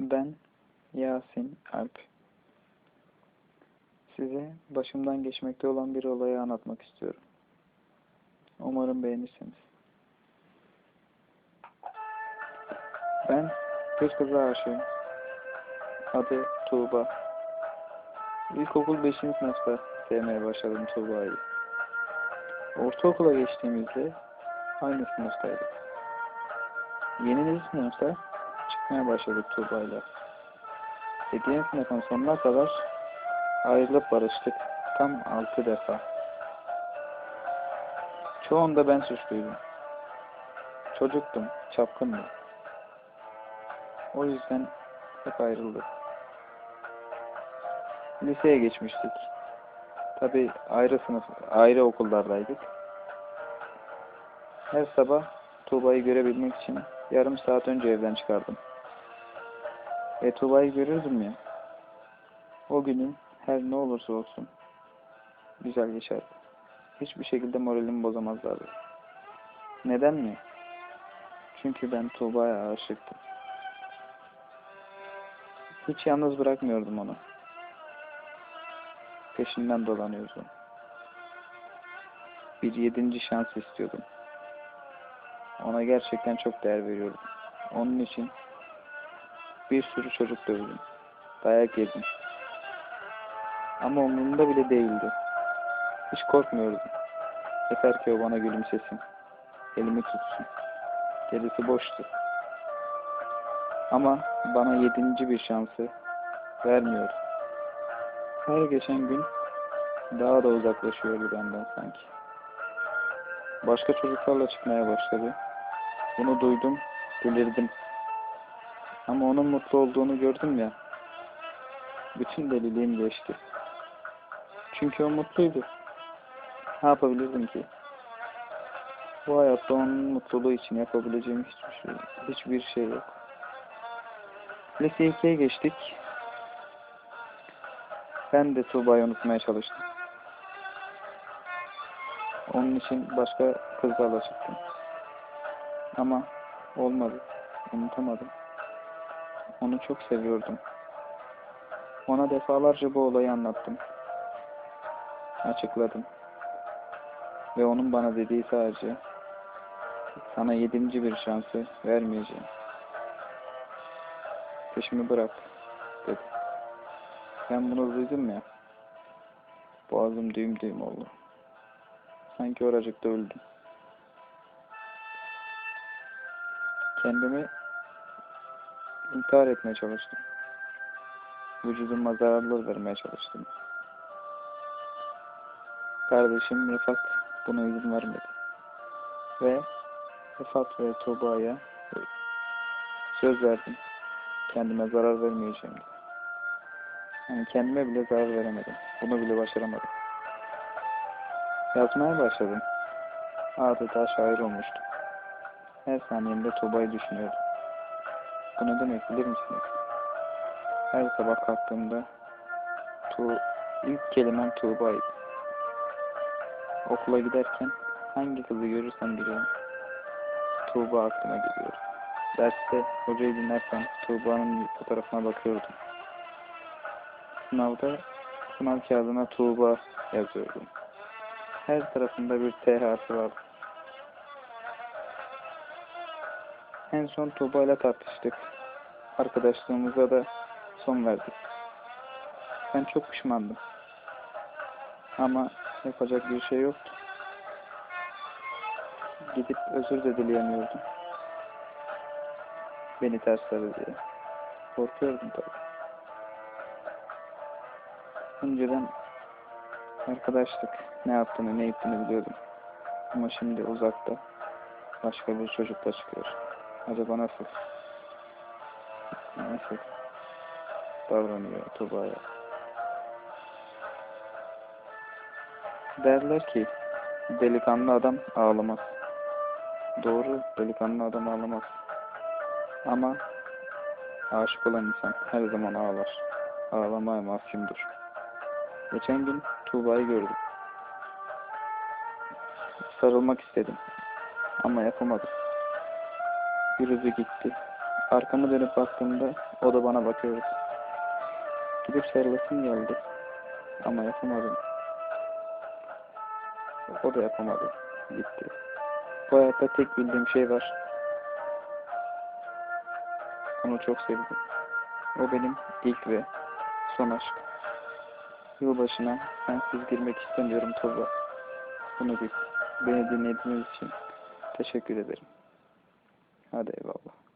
Ben Yasin Alp. Size başımdan geçmekte olan bir olayı anlatmak istiyorum. Umarım beğenirsiniz. Ben bir kıza aşığım. Adı Tuğba. İlkokul 5. sınıfta sevmeye başladım Tuğba'yı. Ortaokula geçtiğimizde aynı sınıftaydık. Yeni sınıfta çıkmaya başladık Tuğba'yla. 7. sınıfın sonuna kadar ayrılıp barıştık. Tam 6 defa. Çoğunda ben suçluydum. Çocuktum, çapkındım. O yüzden hep ayrıldık. Liseye geçmiştik. Tabi ayrı sınıf, ayrı okullardaydık. Her sabah Tuğba'yı görebilmek için yarım saat önce evden çıkardım. E Tuğba'yı görürdüm ya. O günün her ne olursa olsun güzel geçerdi. Hiçbir şekilde moralimi bozamazlardı. Neden mi? Çünkü ben Tuğba'ya aşıktım. Hiç yalnız bırakmıyordum onu. Peşinden dolanıyordum. Bir yedinci şans istiyordum. Ona gerçekten çok değer veriyordum. Onun için bir sürü çocuk dövdüm. Dayak yedim. Ama umurumda bile değildi. Hiç korkmuyordum. Yeter ki o bana gülümsesin. Elimi tutsun. Gerisi boştu. Ama bana yedinci bir şansı vermiyordu. Her geçen gün daha da uzaklaşıyordu benden sanki. Başka çocuklarla çıkmaya başladı. Bunu duydum, delirdim. Ama onun mutlu olduğunu gördüm ya. Bütün deliliğim geçti. Çünkü o mutluydu. Ne yapabilirdim ki? Bu hayatta onun mutluluğu için yapabileceğim hiçbir şey, hiçbir şey yok. Lise 2'ye geçtik. Ben de Tuğba'yı unutmaya çalıştım. Onun için başka kızlarla çıktım. Ama olmadı. Unutamadım. Onu çok seviyordum. Ona defalarca bu olayı anlattım. Açıkladım. Ve onun bana dediği sadece sana yedinci bir şansı vermeyeceğim. Peşimi bırak dedi. Ben bunu duydum ya. Boğazım düğüm düğüm oldu. Sanki oracıkta öldüm. Kendimi intihar etmeye çalıştım. Vücuduma zararlar vermeye çalıştım. Kardeşim Rıfat buna izin vermedi. Ve Rıfat ve Tuğba'ya söz verdim. Kendime zarar vermeyeceğim diye. Yani kendime bile zarar veremedim. Bunu bile başaramadım. Yazmaya başladım. Adeta şair olmuştum. Her saniyemde Tuğba'yı düşünüyordum. Bu ne demek bilir misiniz? Her sabah kalktığımda tu ilk kelimem Tuğba'ydı. Okula giderken hangi kızı görürsem biliyorum. Tuğba aklıma geliyor. Derste hocayı dinlerken Tuğba'nın fotoğrafına bakıyordum. Sınavda sınav kağıdına Tuğba yazıyordum. Her tarafında bir T harfi vardı. En son Tuğba ile tartıştık. Arkadaşlığımıza da son verdik. Ben çok pişmandım. Ama yapacak bir şey yoktu. Gidip özür de dileyemiyordum. Beni tersledi diye. Korkuyordum tabii. Önceden arkadaşlık ne yaptığını ne ettiğini biliyordum. Ama şimdi uzakta başka bir çocukla çıkıyor. Acaba nasıl? Nasıl davranıyor Tuğba'ya? Derler ki delikanlı adam ağlamaz. Doğru delikanlı adam ağlamaz. Ama aşık olan insan her zaman ağlar. Ağlamaya mahkumdur. Geçen gün Tuğba'yı gördüm. Sarılmak istedim. Ama yapamadım. Yürüdü gitti. Arkamı dönüp baktığımda O da bana bakıyordu. Gidip sarılasım geldi. Ama yapamadım. O da yapamadı. Gitti. Bu hayatta tek bildiğim şey var. Onu çok sevdim. O benim ilk ve son aşkım. Yılbaşına sensiz girmek istemiyorum Tuğba. Bunu bil. Beni dinlediğiniz için teşekkür ederim. अरे बाबा।